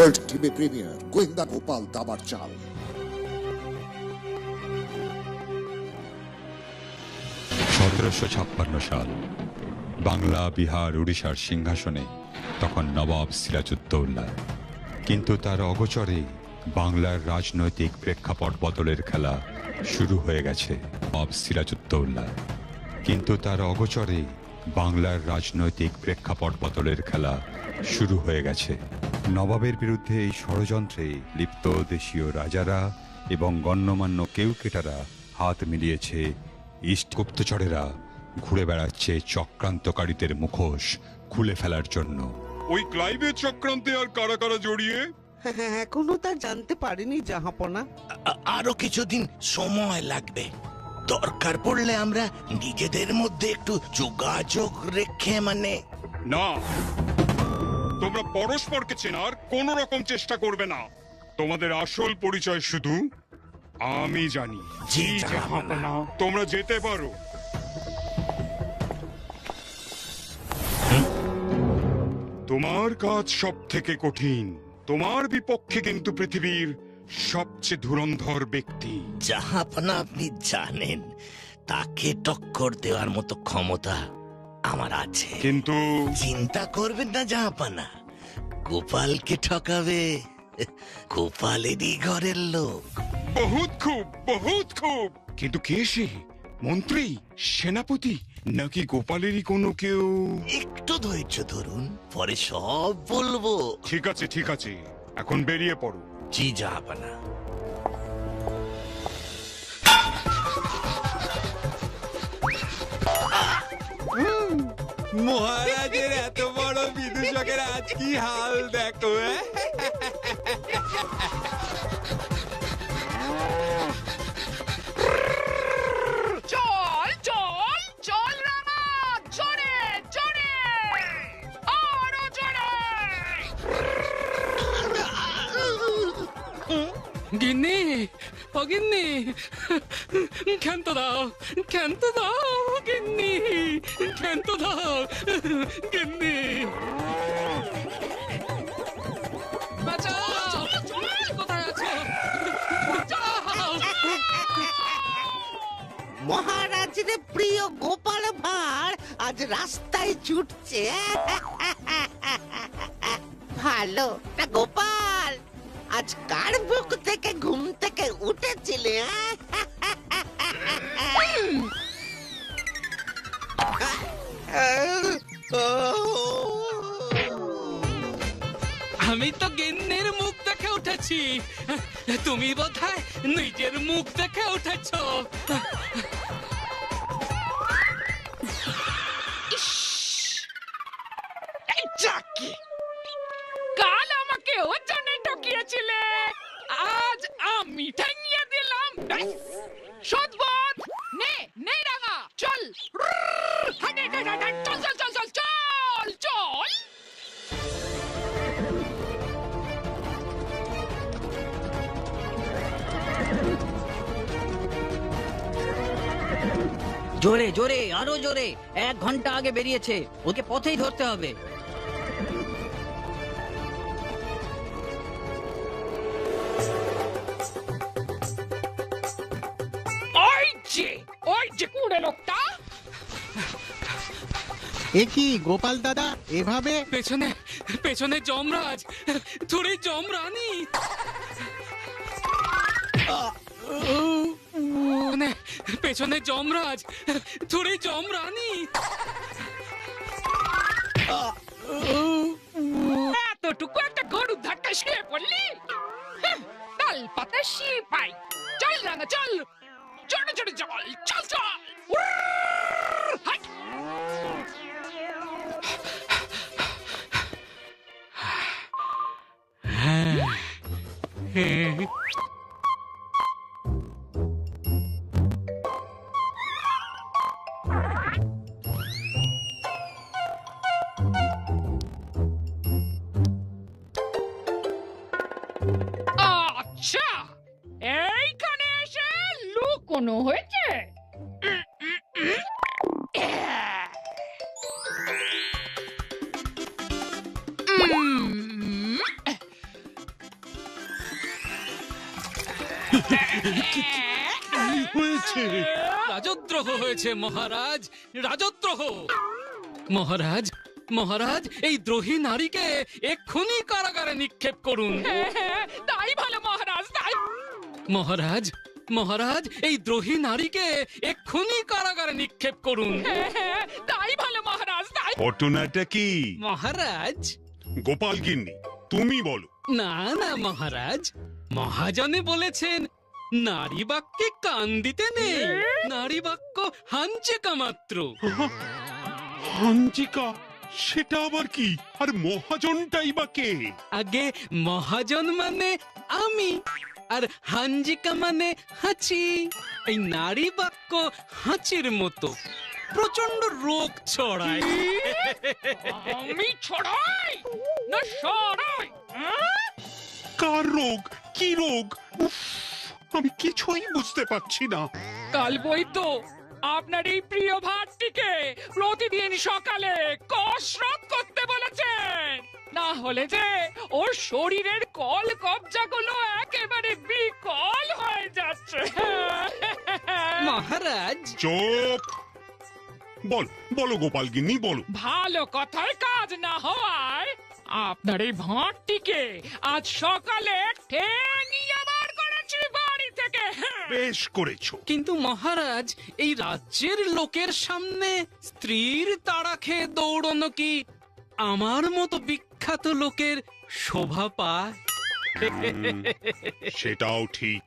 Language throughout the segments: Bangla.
ওয়ার্ল্ড টিভি প্রিমিয়ার, গোয়েন্দা গোপাল দাবার চাল। সতেরোশো ছাপ্পান্ন সাল, বাংলা, বিহার, উড়িষ্যার সিংহাসনে তখন নবাব সিরাজউদ্দৌলা কিন্তু তার অগোচরে বাংলার রাজনৈতিক প্রেক্ষাপট বদলের খেলা শুরু হয়ে গেছে নবাব সিরাজউদ্দৌলা কিন্তু তার অগোচরে বাংলার রাজনৈতিক প্রেক্ষাপট বদলের খেলা শুরু হয়ে গেছে। নবাবের বিরুদ্ধে এই ষড়যন্ত্রে লিপ্ত দেশীয় রাজারা এবং গণ্যমান্য কেউকেটারা হাত মিলিয়েছে ইস্ট গুপ্তচরেরা। ঘুরে বেড়াচ্ছে চক্রান্তকারীদের মুখোশ খুলে ফেলার জন্য। ওই ক্লাইভের চক্রান্তে আর কারা কারা জড়িয়ে? হ্যাঁ এখনও তা জানতে পারিনি জাহাপনা। আরও কিছুদিন সময় লাগবে। দরকার পড়লে আমরা নিজেদের মধ্যে একটু যোগাযোগ রেখে মানে না তোমরা পরস্পরকে চেনার কোন রকম চেষ্টা করবে না। তোমাদের আসল পরিচয় শুধু আমি জানি। জি। জাহাপনা। তোমরা যেতে পারো। তোমার কাজ সব থেকে কঠিন। তোমার বিপক্ষে কিন্তু পৃথিবীর সবচেয়ে ধুরন্ধর ব্যক্তি। জাহাপনা আপনি জানেন তাকে টক্কর দেওয়ার মতো ক্ষমতা আমার আছে। কিন্তু চিন্তা করবেন না জাহাপানা। গোপালকে ঠকাবে। গোপালেরই ঘরের লোক। বহুত খুব বহুত খুব। কিন্তু কে সে? মন্ত্রী? সেনাপতি? নাকি গোপালেরই কোনো কেউ? একটু ধৈর্য ধরুন পরে সব বলব। ঠিক আছে ঠিক আছে। এখন বেরিয়ে পড়ো। জি জাহাপানা। মহারাজের এত বড় বিদূষকের আজ কি হাল দেখো হ্যাঁ? চল চল চল রামা জোরে জোরে আরও জোরে গিন্নি ও গিন্নি ক্ষান্ত দাও ক্ষান্ত দাও গিন্নি ক্ষান্ত দাও গিন্নি মহারাজের প্রিয় গোপাল ভাঁড় আজ রাস্তায় ছুটছে ভালো গোপাল আজ কার বুক থেকে ঘুম থেকে উঠেছিলে আমি তো গিন্নির মুখ দেখে উঠেছি। তুমি বোধহয় নিজের মুখ দেখে উঠেছ। জোরে জোরে আরও জোরে। এক ঘণ্টা আগে বেরিয়েছে। ওকে পথেই ধরতে হবে। লোকটা? এ কি গোপাল দাদা এভাবে? পেছনে পেছনে যমরাজ থোড়ি যমরানি। পেছনে যমরাজ থোড়ি যমরানি। এতটুকু একটা গরু ধাক্কা শুয়ে পড়লি? হ্যাঁ, তাল পাতা পাই চল রাঙা চল। কোনো হয়েছে? রাজদ্রোহ হয়েছে মহারাজ। রাজদ্রোহ। মহারাজ মহারাজ এই দ্রোহী নারীকে এক্ষুনি কারাগারে নিক্ষেপ করুন। হ্যাঁ, হ্যাঁ, তাই ভালো মহারাজ তাই মহারাজ মহারাজ এই দ্রোহী নারীকে এক্ষুনি কারাগারে নিক্ষেপ করুন। তাই ভালো মহারাজ তাই ঘটনাটা কি? মহারাজ? গোপাল গিন্নি তুমি বলো। না না মহারাজ। মহাজনে বলেছেন নারী বাক্যে কান দিতে নেই নারী বাক্য হাঞ্চিকা মাত্র। হাঞ্চিকা? সেটা আবার কি? আর মহাজনটাই বা কে? আগে মহাজন মানে আমি। আর হাঞ্জিকা মানে হাঁচি। এই নারী বাক্য হাঁচির মতো। প্রচণ্ড রোগ ছড়ায়। আমি ছড়াই না সরাই? হ্যাঁ? কার রোগ? কি রোগ? উফ, আমি কিছুই বুঝতে পারছি না। কাল বই তো আপনার এই প্রিয় ভাতটিকে প্রতিদিন সকালে কসরত করতে বলেছেন। না হলে যে ওর শরীরের কল কবজাগুলো একেবারে বিকল হয়ে যাচ্ছে। মহারাজ। চুপ বল বলো গোপাল গিন্নি বলো। ভালো কথায় কাজ না হওয়ায় আপনার এই ভাঁটটিকে আজ সকালে ঠেঙিয়ে বার করেছি বাড়ি থেকে। বেশ করেছ। কিন্তু মহারাজ এই রাজ্যের লোকের সামনে স্ত্রীর তাড়া খেয়ে দৌড়নো কি আমার মতো বিখ্যাত লোকের শোভা পায়। সেটাও ঠিক।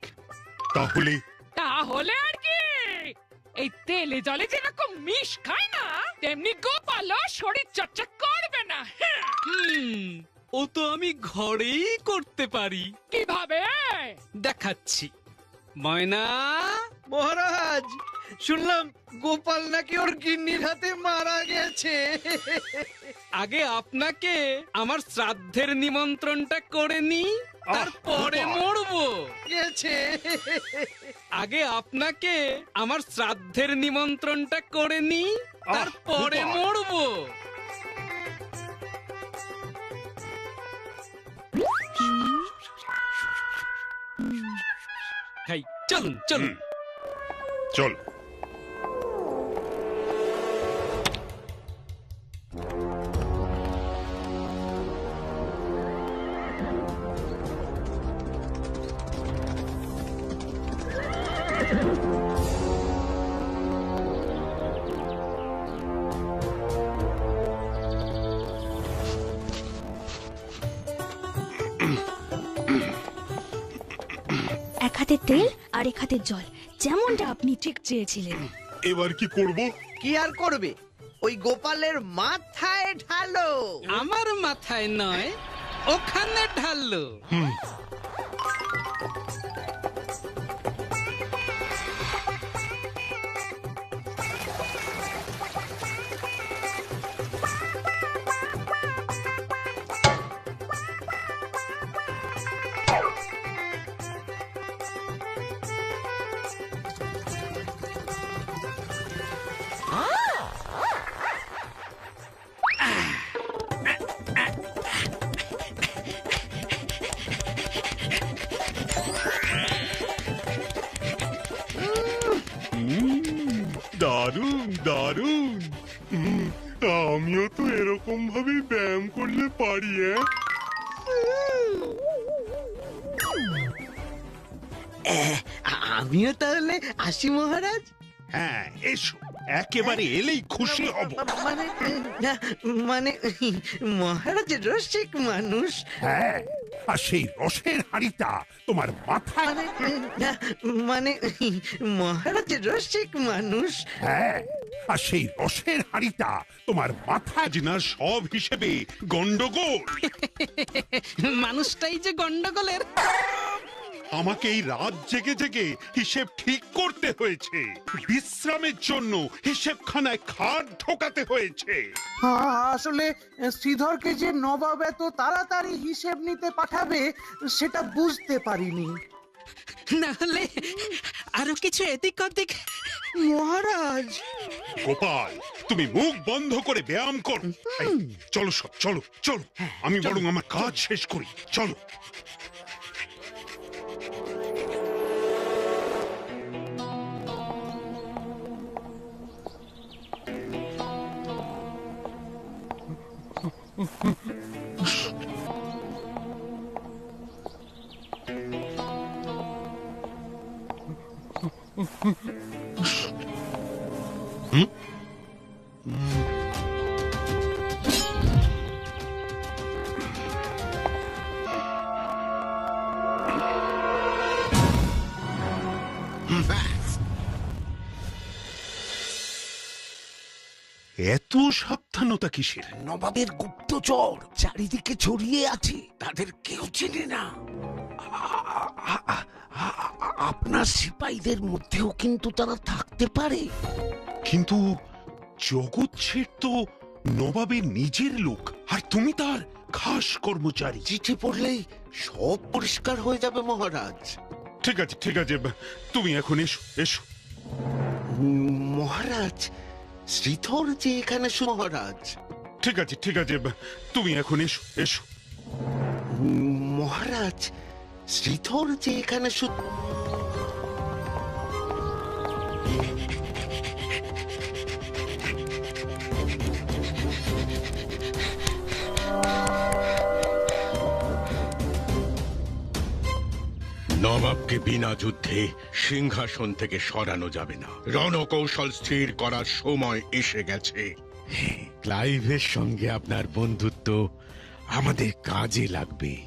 তাহলে? তাহলে আর কি? এই তেলে জলে যেরকম মিশ খায় না তেমনি গোপালও শরীর চর্চা করবে না। হুম ও তো আমি ঘরেই করতে পারি। কীভাবে? দেখাচ্ছি। ময়না মহারাজ শুনলাম গোপাল নাকি ওর গিন্নির হাতে মারা গেছে। আগে আপনাকে আমার শ্রাদ্ধের নিমন্ত্রণটা করে নি তারপরে মরবো। গেছে। আগে আপনাকে আমার শ্রাদ্ধের নিমন্ত্রণটা করে নি তারপরে মরবো। চলুন চলুন। চল। এক হাতে তেল আর এক হাতে জল। যেমনটা আপনি ঠিক চেয়েছিলেন। এবার কি করব? কি আর করবে? ওই গোপালের মাথায় ঢালো। আমার মাথায় নয় ওখানে ঢাললো দারুণ দারুণ। আমিও তো এরকম ভাবে ব্যায়াম করলে পারি হ্যাঁ আমিও তাহলে আসি মহারাজ? হ্যাঁ এসো। একেবারে এলেই খুশি হব। মানে না, মানে মহারাজ রসিক মানুষ। হ্যাঁ আর সেই রসের হাড়িটা তোমার মাথায়? মানে মানে মহারাজ রসিক মানুষ। হ্যাঁ আর সেই রসের হাড়িটা তোমার মাথা না সব হিসেবে গন্ডগোল। মানুষটাই যে গন্ডগোলের। আমাকে এই রাত জেগে জেগে হিসেব ঠিক করতে হয়েছে। বিশ্রামের জন্য হিসেবখানায় খাট ঢোকাতে হয়েছে। আসলে শ্রীধরকে যে নবাব এত তাড়াতাড়ি হিসেব নিতে পাঠাবে সেটা বুঝতে পারিনি। না হলে আরও কিছু এদিক ওদিক। মহারাজ! গোপাল তুমি মুখ বন্ধ করে ব্যায়াম করো। চলো সব চলো চলো। আমি বরং আমার কাজ শেষ করি। চলো। É tu, rapaz. কিসের? নবাবের গুপ্তচর চারিদিকে ছড়িয়ে আছে তাদের কেউ চেনে না। আপনার সিপাহীদের মধ্যেও কিন্তু তারা থাকতে পারে। কিন্তু জগৎ শেঠ তো নবাবের নিজের লোক আর তুমি তার খাস কর্মচারী। চিঠি পড়লেই সব পরিষ্কার হয়ে যাবে মহারাজ। ঠিক আছে ঠিক আছে তুমি এখন এসো এসো। মহারাজ শ্রীধর যে এখানে শু- মহারাজ। ঠিক আছে ঠিক আছে তুমি এখন এসো এসো। মহারাজ শ্রীধর যে এখানে শু- নবাবকে বিনা যুদ্ধে সিংহাসন থেকে সরানো যাবে না। রণকৌশল স্থির করার সময় এসে গেছে। ক্লাইভের সঙ্গে আপনার বন্ধুত্ব আমাদের কাজে লাগবে।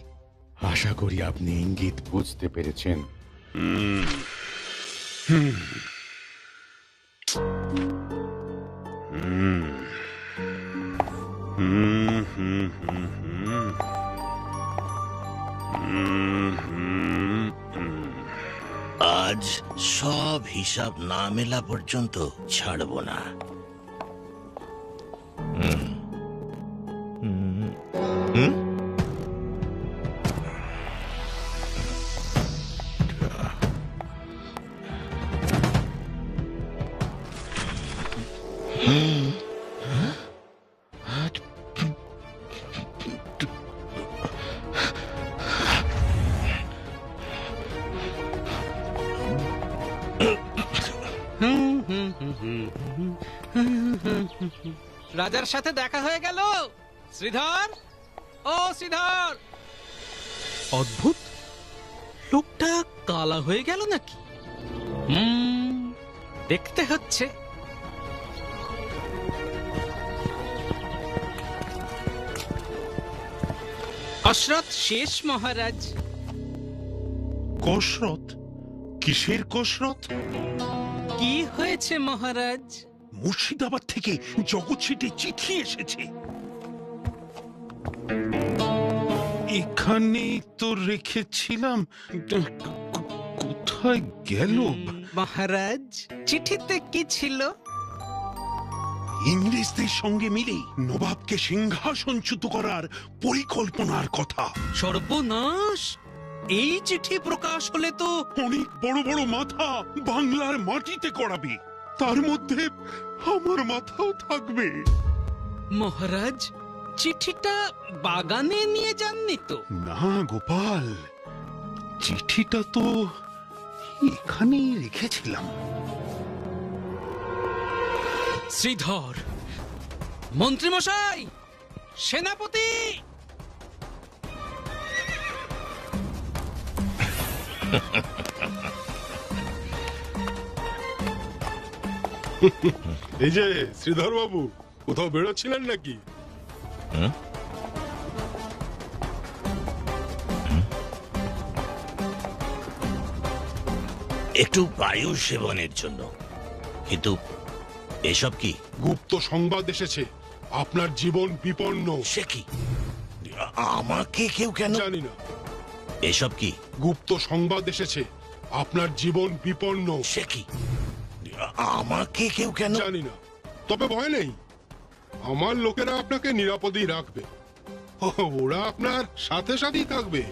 আশা করি আপনি ইঙ্গিত বুঝতে পেরেছেন। আজ হিসাব না মেলা পর্যন্ত ছাড়ব না। রাজার সাথে দেখা হয়ে গেল। শ্রীধর ও শ্রীধর। অদ্ভুত। লোকটা কালা হয়ে গেল নাকি? হুম দেখতে হচ্ছে। হসরত শেষ মহারাজ। কসরত? কিসের কসরত? কি হয়েছে মহারাজ? মুর্শিদাবাদ থেকে জগৎ শেঠের চিঠি এসেছে। এখানে তো রেখেছিলাম। কোথায় গেল? মহারাজ চিঠিতে কি ছিল? ইংরেজদের সঙ্গে মিলে নবাবকে সিংহাসনচ্যুত করার পরিকল্পনার কথা। সর্বনাশ! এই চিঠি প্রকাশ হলে তো অনেক বড় বড় মাথা বাংলার মাটিতে করাবে। তার মধ্যে আমার মাথাও থাকবে। মহারাজ চিঠিটা বাগানে নিয়ে যাননি তো? না গোপাল। চিঠিটা তো এখানেই রেখেছিলাম। শ্রীধর মন্ত্রীমশাই সেনাপতি! এই যে শ্রীধর বাবু কোথাও বেরোচ্ছিলেন নাকি? একটু বায়ু সেবনের জন্য। কিন্তু এসব কি? গুপ্ত সংবাদ এসেছে। আপনার জীবন বিপন্ন। সে কি? আমাকে কেউ কেন জানি না। এসব কি? গুপ্ত সংবাদ এসেছে। আপনার জীবন বিপন্ন। সে কি? আমাকে কেউ কেন জানি না। তবে ভয় নেই। আমার লোকেরা আপনাকে নিরাপদেই রাখবে। ওরা আপনার সাথে সাথেই থাকবে।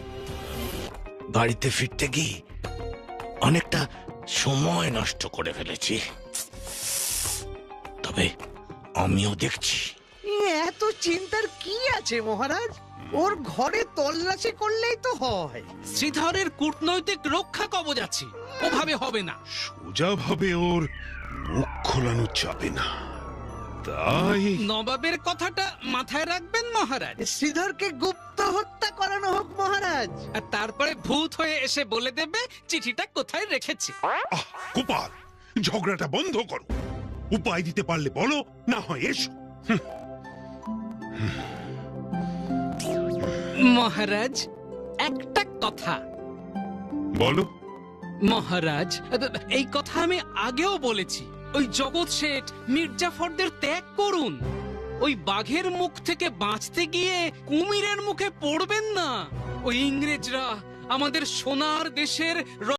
বাড়িতে ফিরতে গিয়ে অনেকটা সময় নষ্ট করে ফেলেছি। তবে আমিও দেখছি। এত চিন্তার কি আছে মহারাজ? ওর ঘরে তল্লাশি করলেই তো হয়। শ্রীধরের কূটনৈতিক রক্ষা কবচ আছে। ওভাবে হবে না। সোজাভাবে ওর মুখ খোলানো যাবে না। তাই নবাবের কথাটা মাথায় রাখবেন মহারাজ? শ্রীধরকে গুপ্ত হত্যা করানো হোক মহারাজ। আর তারপরে ভূত হয়ে এসে বলে দেবে চিঠিটা কোথায় রেখেছে। গোপাল ঝগড়াটা বন্ধ করো। উপায় দিতে পারলে বলো না হয় এসো। মহারাজ একটা কথা। বলো। মহারাজ, এই কথা আমি আগেও বলেছি। ওই জগৎ শেঠ মির্জাফরদের ত্যাগ করুন। ওই বাঘের মুখ থেকে বাঁচতে গিয়ে কুমিরের মুখে পড়বেন না। ওই ইংরেজরা আমাদের সোনার দেশের